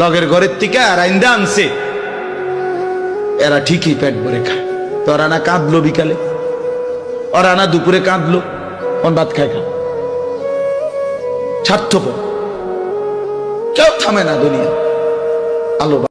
লগের ঘরের থেকে আর আইন্দা আনছে। এরা ঠিকই পেট ভরে খায়। তো রানা কাঁদলো বিকালে? ওরা না দুপুরে কাঁদলো? কোন ভাত খায় খা স্বার্থপর কেউ থামে না দুনিয়া। আলো